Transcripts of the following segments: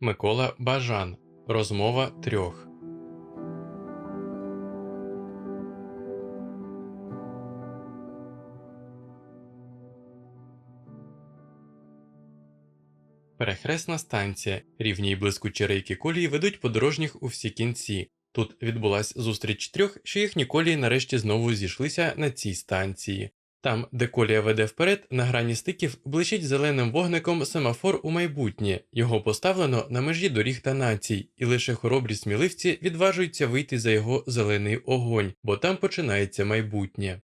Микола Бажан. Розмова трьох. Перехресна станція. Рівні й блискучі рейки колії ведуть подорожніх у всі кінці. Тут відбулась зустріч трьох, що їхні колії нарешті знову зійшлися на цій станції. Там, де колія веде вперед, на грані стиків блищить зеленим вогником семафор у майбутнє. Його поставлено на межі доріг та націй, і лише хоробрі сміливці відважуються вийти за його зелений огонь, бо там починається майбутнє.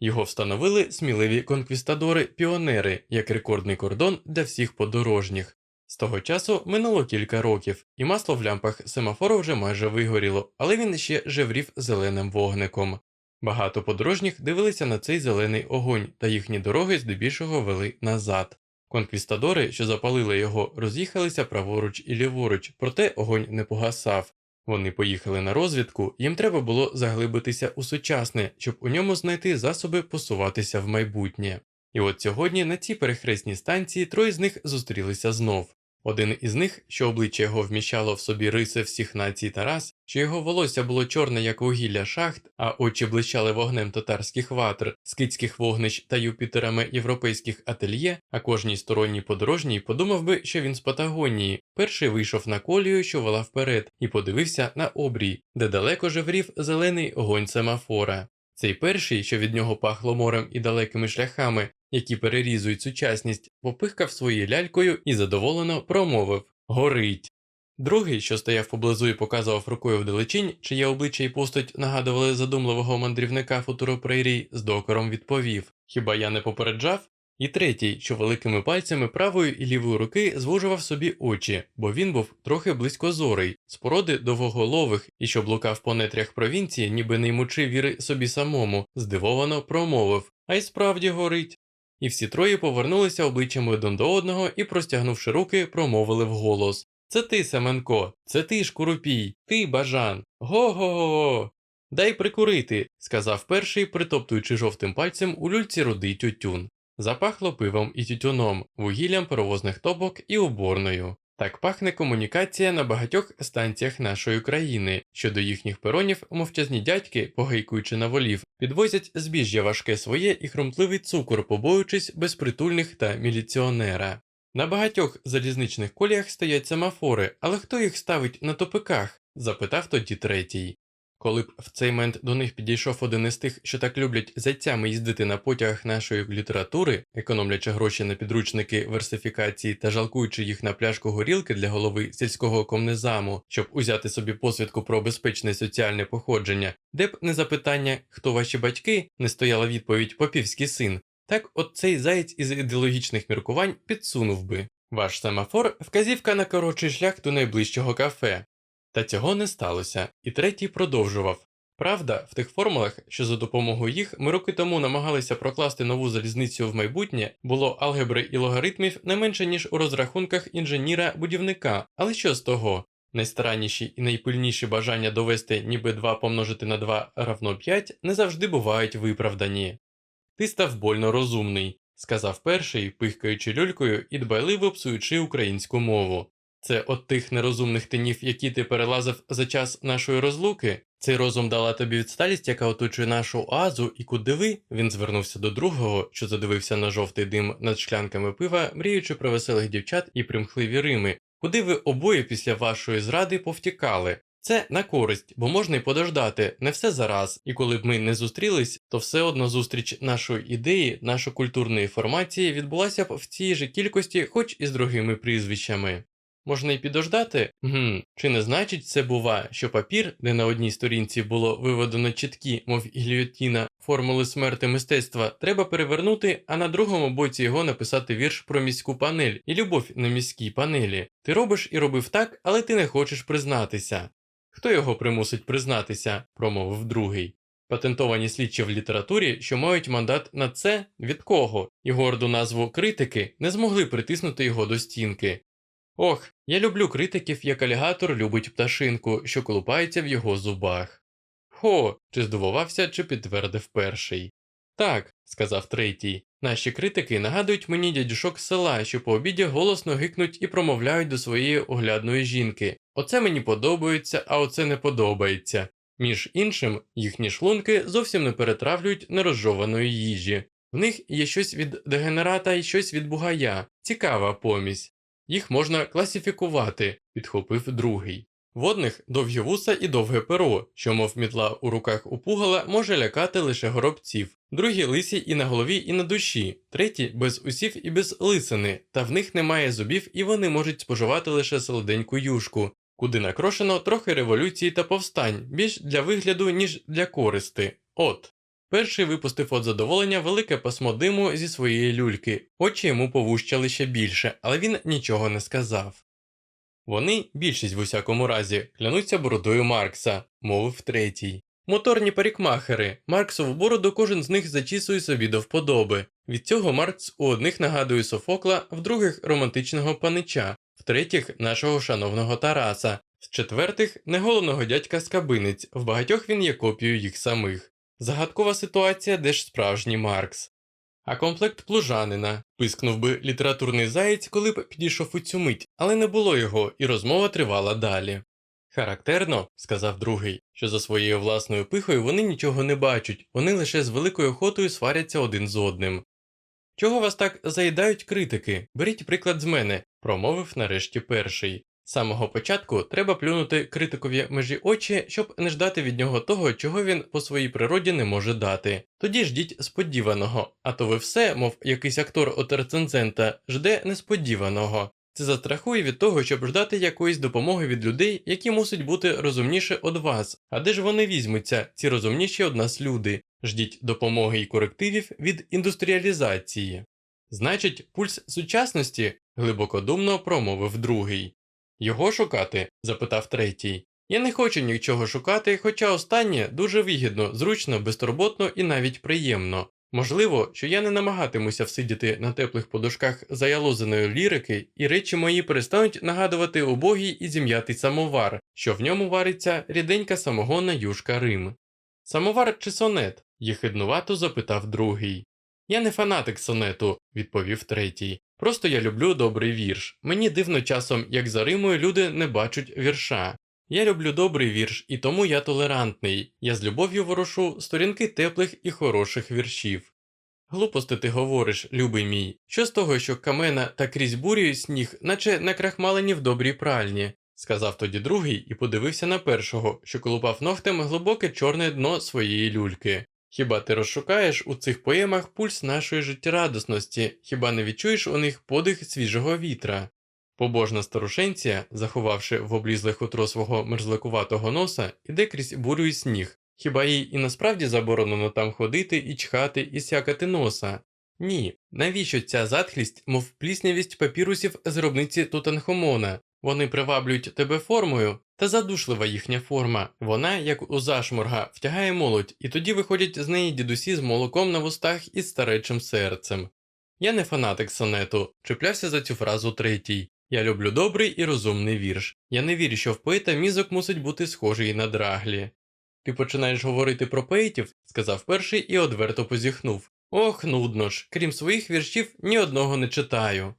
Його встановили сміливі конквістадори-піонери як рекордний кордон для всіх подорожніх. З того часу минуло кілька років, і масло в лямпах семафору вже майже вигоріло, але він ще жеврів зеленим вогником. Багато подорожніх дивилися на цей зелений огонь, та їхні дороги здебільшого вели назад. Конквістадори, що запалили його, роз'їхалися праворуч і ліворуч, проте огонь не погасав. Вони поїхали на розвідку, їм треба було заглибитися у сучасне, щоб у ньому знайти засоби посуватися в майбутнє. І от сьогодні на цій перехресній станції троє з них зустрілися знов. Один із них, що обличчя його вміщало в собі риси всіх націй та рас, що його волосся було чорне, як вугілля шахт, а очі блищали вогнем татарських ватр, скидських вогнищ та юпітерами європейських ательє, а кожній сторонній подорожній подумав би, що він з Патагонії. Перший вийшов на колію, що вела вперед, і подивився на обрій, де далеко жеврів зелений огонь семафора. Цей перший, що від нього пахло морем і далекими шляхами, які перерізують сучасність, попихкав своєю лялькою і задоволено промовив Горить. Другий, що стояв поблизу і показував рукою вдалечінь, чиє обличчя і постать нагадували задумливого мандрівника футуропрейрій, з докором відповів Хіба я не попереджав? І третій, що великими пальцями правої і лівої руки звужував собі очі, бо він був трохи близькозорий, з породи довгоголових і що блукав по нетрях провінції, ніби не ймучи віри собі самому, здивовано промовив А й справді горить. І всі троє повернулися обличчями один до одного і, простягнувши руки, промовили вголос Це ти, Семенко, це ти, Шкурупій, ти, бажан. Го-го-го. Дай прикурити, сказав перший, притоптуючи жовтим пальцем у люльці рудий тютюн. Запахло пивом і тютюном, вугіллям паровозних топок і уборною. Так пахне комунікація на багатьох станціях нашої країни, Щодо їхніх перонів мовчазні дядьки, погайкуючи на волів, підвозять збіжжя важке своє і хрумтливий цукор, побоюючись безпритульних та міліціонера. На багатьох залізничних коліях стоять семафори, але хто їх ставить на топиках? запитав тоді третій. Коли б в цей момент до них підійшов один із тих, що так люблять зайцями їздити на потягах нашої літератури, економлячи гроші на підручники версифікації та жалкуючи їх на пляшку горілки для голови сільського комнезаму, щоб узяти собі посвідку про безпечне соціальне походження, де б не запитання, хто ваші батьки, не стояла відповідь попівський син, так от цей заєць із ідеологічних міркувань підсунув би. Ваш семафор вказівка на коротший шлях до найближчого кафе. Та цього не сталося, і третій продовжував. Правда, в тих формулах, що за допомогою їх ми роки тому намагалися прокласти нову залізницю в майбутнє, було алгебри і логаритмів не менше, ніж у розрахунках інженіра-будівника, але що з того? Найстаранніші і найпильніші бажання довести, ніби 2 помножити на 2 равно 5, не завжди бувають виправдані. Ти став больно розумний, сказав перший, пихкаючи люлькою і дбайливо псуючи українську мову. Це от тих нерозумних тинів, які ти перелазив за час нашої розлуки. Цей розум дала тобі відсталість, яка оточує нашу оазу, і куди ви? Він звернувся до другого, що задивився на жовтий дим над шклянками пива, мріючи про веселих дівчат і примхливі рими. Куди ви обоє після вашої зради повтікали? Це на користь, бо можна й подождати, не все зараз, і коли б ми не зустрілись, то все одно зустріч нашої ідеї, нашої культурної формації відбулася б в цій же кількості, хоч і з другими прізвищами. Можна й підождати? Гм, Чи не значить це бува, що папір, де на одній сторінці було виведено чіткі, мов гільйотіна, формули смерти мистецтва, треба перевернути, а на другому боці його написати вірш про міську панель і любов на міській панелі. Ти робиш і робив так, але ти не хочеш признатися. Хто його примусить признатися? промовив другий. Патентовані слідчі в літературі, що мають мандат на це від кого, і горду назву критики не змогли притиснути його до стінки. Ох, я люблю критиків, як алігатор любить пташинку, що колупається в його зубах. Хо, чи здивувався, чи підтвердив перший. Так, сказав третій. Наші критики нагадують мені дядюшок села, що по обіді голосно гикнуть і промовляють до своєї оглядної жінки. Оце мені подобається, а оце не подобається. Між іншим, їхні шлунки зовсім не перетравлюють нерозжованої їжі. В них є щось від дегенерата і щось від бугая. Цікава помість. Їх можна класифікувати, підхопив другий. В одних довгі вуса і довге перо, що, мов мітла у руках у пугала, може лякати лише горобців, другі лисі і на голові, і на душі, треті без усів і без лисини, та в них немає зубів і вони можуть споживати лише солоденьку юшку, куди накрошено трохи революції та повстань, більш для вигляду, ніж для користи. От. Перший випустив от задоволення велике пасмо диму зі своєї люльки, очі йому повущали ще більше, але він нічого не сказав. Вони, більшість в усякому разі, клянуться бородою Маркса, мовив третій. Моторні парикмахери, Марксову бороду кожен з них зачісує собі до вподоби. Від цього Маркс у одних нагадує Софокла, в других романтичного панича, в третіх нашого шановного Тараса, в четвертих неголеного дядька з кабинець, в багатьох він є копією їх самих. Загадкова ситуація, де ж справжній Маркс. А комплект плужанина, пискнув би літературний заєць, коли б підійшов у цю мить, але не було його, і розмова тривала далі. Характерно, сказав другий, що за своєю власною пихою вони нічого не бачать, вони лише з великою охотою сваряться один з одним. Чого вас так заїдають критики? Беріть приклад з мене, промовив нарешті перший. Самого початку треба плюнути критикові межі очі, щоб не ждати від нього того, чого він по своїй природі не може дати. Тоді ждіть сподіваного, а то ви все, мов якийсь актор от рецензента, жде несподіваного. Це застрахує від того, щоб ждати якоїсь допомоги від людей, які мусять бути розумніше від вас. А де ж вони візьмуться, ці розумніші од нас люди? Ждіть допомоги і корективів від індустріалізації. Значить, пульс сучасності, глибокодумно промовив другий. Його шукати? запитав третій. Я не хочу нічого шукати, хоча останнє дуже вигідно, зручно, безтурботно і навіть приємно. Можливо, що я не намагатимуся всидіти на теплих подушках заялозеної лірики, і речі мої перестануть нагадувати убогий і зім'ятий самовар, що в ньому вариться ріденька самогонна юшка Рим. Самовар чи сонет? їхиднувато запитав другий. Я не фанатик сонету, відповів третій. Просто я люблю добрий вірш. Мені дивно часом, як за Римою люди не бачать вірша. Я люблю добрий вірш, і тому я толерантний. Я з любов'ю ворошу сторінки теплих і хороших віршів. Глупости ти говориш, любий мій, що з того, що камена та крізь бурю сніг, наче накрахмалені в добрій пральні, сказав тоді другий і подивився на першого, що колупав ногтем глибоке чорне дно своєї люльки. Хіба ти розшукаєш у цих поемах пульс нашої життєрадосності, хіба не відчуєш у них подих свіжого вітра? Побожна старушенція, заховавши в облізле хутро свого мерзликуватого носа, іде крізь бурю і сніг. Хіба їй і насправді заборонено там ходити і чхати і сякати носа? Ні. Навіщо ця затхлість, мов пліснявість папірусів з гробниці Тутанхомона? Вони приваблюють тебе формою, та задушлива їхня форма. Вона, як у зашморга, втягає молодь, і тоді виходять з неї дідусі з молоком на вустах і старечим серцем. Я не фанатик сонету, чіплявся за цю фразу третій. Я люблю добрий і розумний вірш. Я не вірю, що в поета мізок мусить бути схожий на драглі. Ти починаєш говорити про поетів, сказав перший і одверто позіхнув. Ох, нудно ж, крім своїх віршів, ні одного не читаю.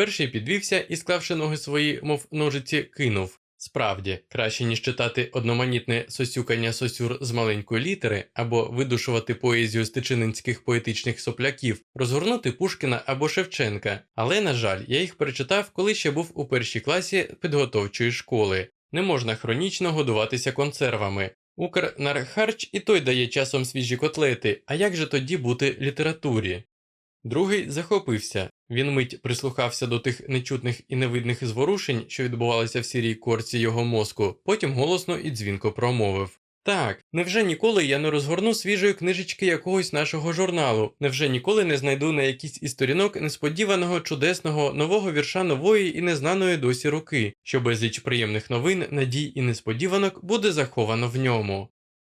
Перший підвівся і, склавши ноги свої, мов ножиці, кинув. Справді, краще ніж читати одноманітне сосюкання сосюр з маленької літери або видушувати поезію стечининських поетичних сопляків, розгорнути Пушкіна або Шевченка, але, на жаль, я їх перечитав, коли ще був у першій класі підготовчої школи. Не можна хронічно годуватися консервами. Укрнархарч і той дає часом свіжі котлети, а як же тоді бути літературі? Другий захопився. Він мить прислухався до тих нечутних і невидних зворушень, що відбувалися в сірій корці його мозку, потім голосно і дзвінко промовив Так, невже ніколи я не розгорну свіжої книжечки якогось нашого журналу? Невже ніколи не знайду на якийсь із сторінок несподіваного, чудесного, нового вірша нової і незнаної досі руки, що безліч приємних новин, надій і несподіванок буде заховано в ньому?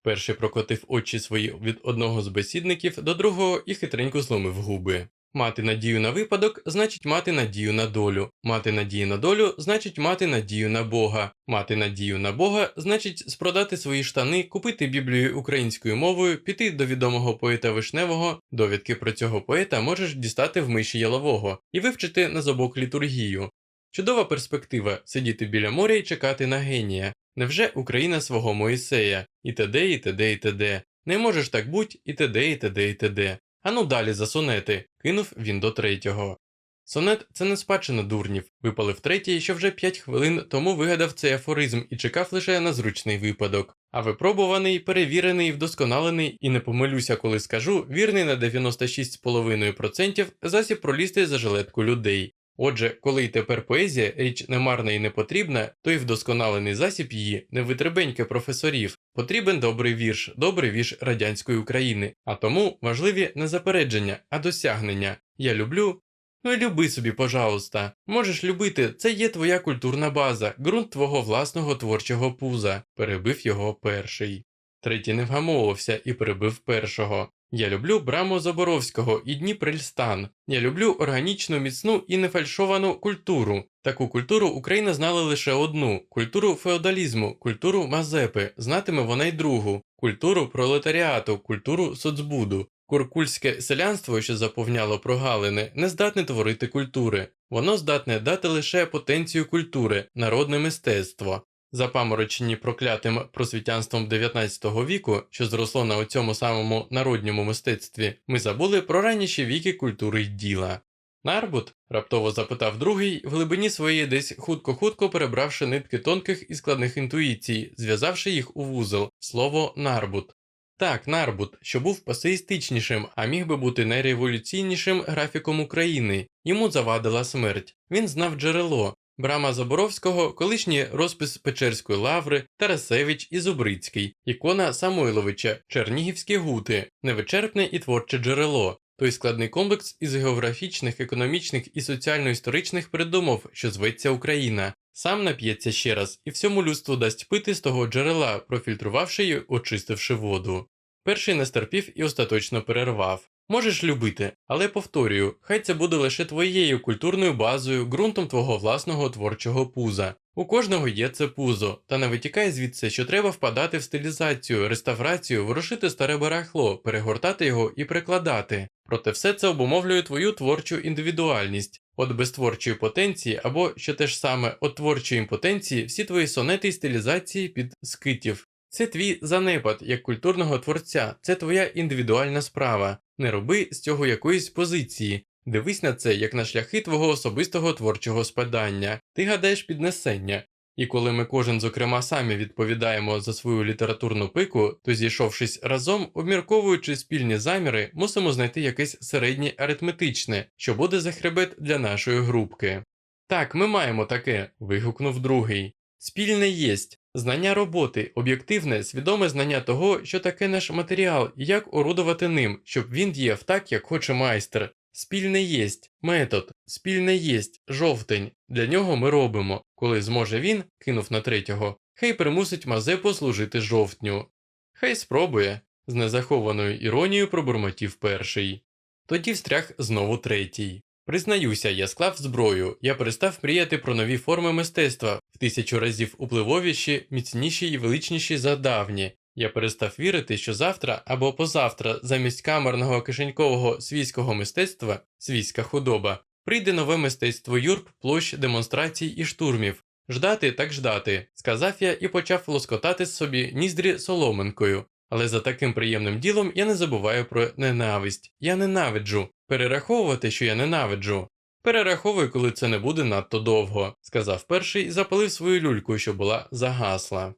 Перший прокотив очі свої від одного з бесідників до другого і хитренько зломив губи. Мати надію на випадок значить мати надію на долю. Мати надію на долю значить мати надію на Бога. Мати надію на Бога значить спродати свої штани, купити Біблію українською мовою, піти до відомого поета Вишневого. Довідки про цього поета можеш дістати в миші ялового і вивчити на зобок літургію. Чудова перспектива сидіти біля моря і чекати на генія. Невже Україна свого Моїсея? І т.д., і т.д., і т.д. Не можеш так буть, і т.д., і т.д., і т.д. Ану далі за сонети, кинув він до третього. Сонет це не спадщина дурнів, випалив третій, що вже п'ять хвилин тому вигадав цей афоризм і чекав лише на зручний випадок. А випробуваний, перевірений, вдосконалений, і не помилюся, коли скажу, вірний на 96,5% засіб пролізти за жилетку людей. Отже, коли й тепер поезія річ немарна і не потрібна, то й вдосконалений засіб її не витребеньке професорів. Потрібен добрий вірш, добрий вірш радянської України, а тому важливі не запередження, а досягнення. Я люблю. Ну і люби собі, пожалуйста. Можеш любити, це є твоя культурна база, ґрунт твого власного творчого пуза, перебив його перший. Третій не вгамовувався і перебив першого. Я люблю Браму Заборовського і Дніпрельстан. Я люблю органічну, міцну і нефальшовану культуру. Таку культуру Україна знала лише одну культуру феодалізму, культуру Мазепи, знатиме вона й другу, культуру пролетаріату, культуру соцбуду. Куркульське селянство, що заповняло прогалини, не здатне творити культури, воно здатне дати лише потенцію культури, народне мистецтво. Запаморочені проклятим просвітянством 19 віку, що зросло на оцьому самому народньому мистецтві, ми забули про раніші віки культури й діла. Нарбут? раптово запитав другий, в глибині своєї десь хутко-хутко перебравши нитки тонких і складних інтуїцій, зв'язавши їх у вузол слово нарбут. Так, нарбут, що був пасеїстичнішим, а міг би бути найреволюційнішим графіком України. Йому завадила смерть. Він знав джерело. Брама Заборовського, колишній розпис Печерської лаври, Тарасевич і Зубрицький, ікона Самойловича, Чернігівські гути, невичерпне і творче джерело, той складний комплекс із географічних, економічних і соціально-історичних передумов, що зветься Україна. Сам нап'ється ще раз і всьому людству дасть пити з того джерела, профільтрувавши й очистивши воду. Перший не стерпів і остаточно перервав. Можеш любити, але повторюю, хай це буде лише твоєю культурною базою, ґрунтом твого власного творчого пуза. У кожного є це пузо, та не витікає звідси, що треба впадати в стилізацію, реставрацію, ворушити старе барахло, перегортати його і прикладати. Проте все це обумовлює твою творчу індивідуальність. От без творчої потенції, або що те ж саме от творчої імпотенції, всі твої сонети й стилізації під скитів. Це твій занепад як культурного творця, це твоя індивідуальна справа. Не роби з цього якоїсь позиції. Дивись на це як на шляхи твого особистого творчого спадання, ти гадаєш піднесення. І коли ми кожен, зокрема, самі відповідаємо за свою літературну пику, то зійшовшись разом, обмірковуючи спільні заміри, мусимо знайти якесь середнє аритметичне, що буде за хребет для нашої групки. Так, ми маємо таке. вигукнув другий. Спільне єсть. Знання роботи, об'єктивне, свідоме знання того, що таке наш матеріал і як орудувати ним, щоб він діяв так, як хоче майстер. Спільне єсть, метод, спільне єсть, жовтень. Для нього ми робимо. Коли зможе він, кинув на третього, хай примусить Мазепу служити жовтню. Хай спробує, з незахованою іронією пробурмотів перший. Тоді встряг знову третій. Признаюся, я склав зброю, я перестав мріяти про нові форми мистецтва в тисячу разів upливовіші, міцніші і величніші за давні. Я перестав вірити, що завтра або позавтра замість камерного кишенькового свійського мистецтва, свійська худоба, прийде нове мистецтво юрб, площ, демонстрацій і штурмів. Ждати так ждати, сказав я і почав лоскотати собі ніздрі соломинкою. Але за таким приємним ділом я не забуваю про ненависть. Я ненавиджу. Перераховувати, що я ненавиджу. Перераховуй, коли це не буде надто довго, сказав перший і запалив свою люльку, що була загасла.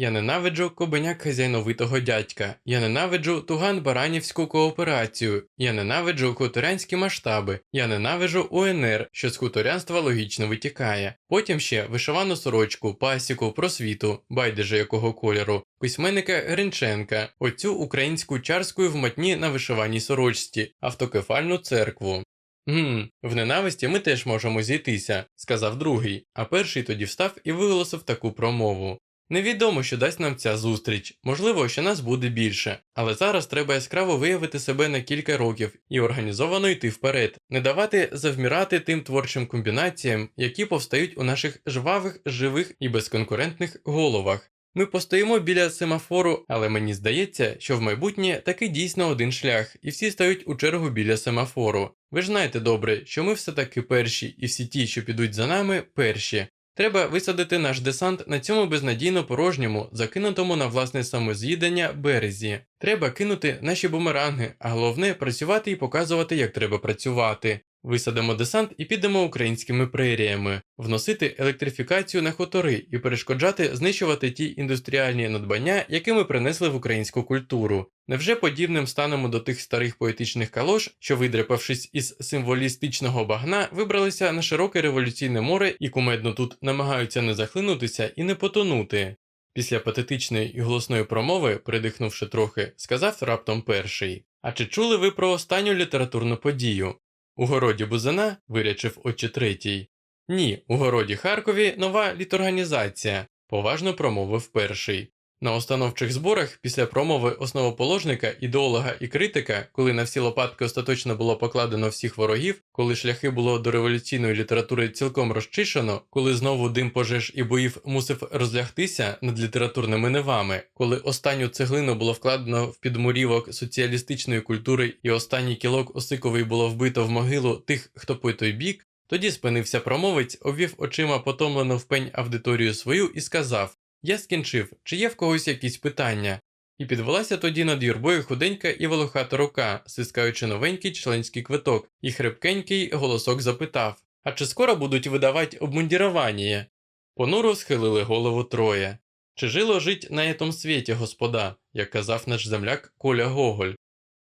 Я ненавиджу кобеняк хазяйновитого дядька, я ненавиджу туган баранівську кооперацію, я ненавиджу хуторянські масштаби, я ненавиджу УНР, що з хуторянства логічно витікає. Потім ще вишивану сорочку, пасіку, просвіту, байдуже якого кольору, письменника Гринченка, оцю українську чарську в матні на вишиваній сорочці, автокефальну церкву. Гм, в ненависті ми теж можемо зійтися, сказав другий, а перший тоді встав і виголосив таку промову. Невідомо, що дасть нам ця зустріч, можливо, що нас буде більше, але зараз треба яскраво виявити себе на кілька років і організовано йти вперед, не давати завмірати тим творчим комбінаціям, які повстають у наших жвавих, живих і безконкурентних головах. Ми постоїмо біля семафору, але мені здається, що в майбутнє таки дійсно один шлях, і всі стають у чергу біля семафору. Ви ж знаєте добре, що ми все таки перші, і всі ті, що підуть за нами, перші. Треба висадити наш десант на цьому безнадійно порожньому, закинутому на власне самоз'їдання березі. Треба кинути наші бумеранги, а головне працювати і показувати, як треба працювати. Висадимо десант і підемо українськими преріями, вносити електрифікацію на хутори і перешкоджати знищувати ті індустріальні надбання, які ми принесли в українську культуру. Невже подібним станемо до тих старих поетичних калош, що, видряпавшись із символістичного багна, вибралися на широке революційне море і кумедно тут намагаються не захлинутися і не потонути? Після патетичної і голосної промови, придихнувши трохи, сказав раптом перший: А чи чули ви про останню літературну подію? У городі Бузина вирячив очі третій. Ні, у городі Харкові нова літорганізація, поважно промовив перший. На установчих зборах після промови основоположника, ідеолога і критика, коли на всі лопатки остаточно було покладено всіх ворогів, коли шляхи було до революційної літератури цілком розчищено, коли знову дим пожеж і боїв мусив розлягтися над літературними невами, коли останню цеглину було вкладено в підмурівок соціалістичної культури і останній кілок осиковий було вбито в могилу тих, хто по той бік, тоді спинився промовець, обвів очима потомлену в пень аудиторію свою і сказав я скінчив, чи є в когось якісь питання? І підвелася тоді над юрбою худенька і волохата рука, стискаючи новенький членський квиток, і хрипкенький голосок запитав А чи скоро будуть видавати обмундірування? Понуро схилили голову троє. Чи жило жить на этом світі, господа, як казав наш земляк Коля Гоголь?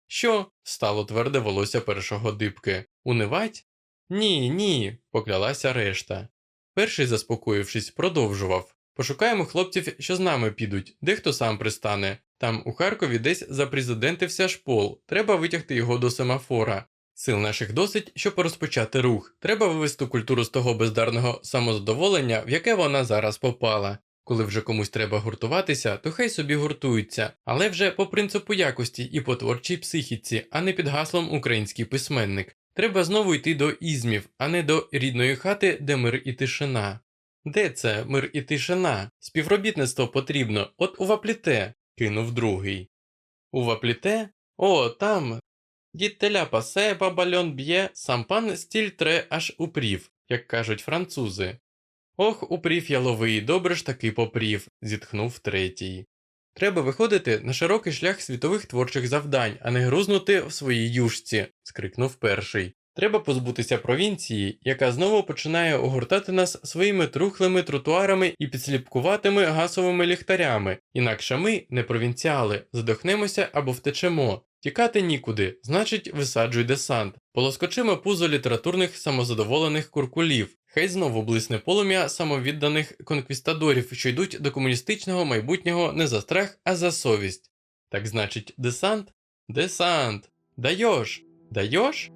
Що? стало тверде волосся першого дибки. Унивать? Ні, ні, поклялася решта. Перший, заспокоївшись, продовжував. Пошукаємо хлопців, що з нами підуть, дехто сам пристане. Там у Харкові десь запрезидентився шпол, треба витягти його до семафора. Сил наших досить, щоб розпочати рух. Треба вивести культуру з того бездарного самозадоволення, в яке вона зараз попала. Коли вже комусь треба гуртуватися, то хай собі гуртуються, але вже по принципу якості і по творчій психіці, а не під гаслом український письменник. Треба знову йти до ізмів, а не до рідної хати, де мир і тишина. Де це мир і тишина? Співробітництво потрібно, от у вапліте, кинув другий. У вапліте? О, там. Дід теля пасе, бабальон б'є, сам пан стіль тре аж упрів, як кажуть французи. Ох, упрів яловий, добре ж таки попрів, зітхнув третій. Треба виходити на широкий шлях світових творчих завдань, а не грузнути в своїй юшці, скрикнув перший. Треба позбутися провінції, яка знову починає огортати нас своїми трухлими тротуарами і підсліпкуватими гасовими ліхтарями, інакше ми, не провінціали, задохнемося або втечемо. Тікати нікуди, значить, висаджуй десант. Полоскочимо пузо літературних самозадоволених куркулів. Хай знову блисне полум'я самовідданих конквістадорів, що йдуть до комуністичного майбутнього не за страх, а за совість. Так значить, десант? Десант. Даєш? Даєш?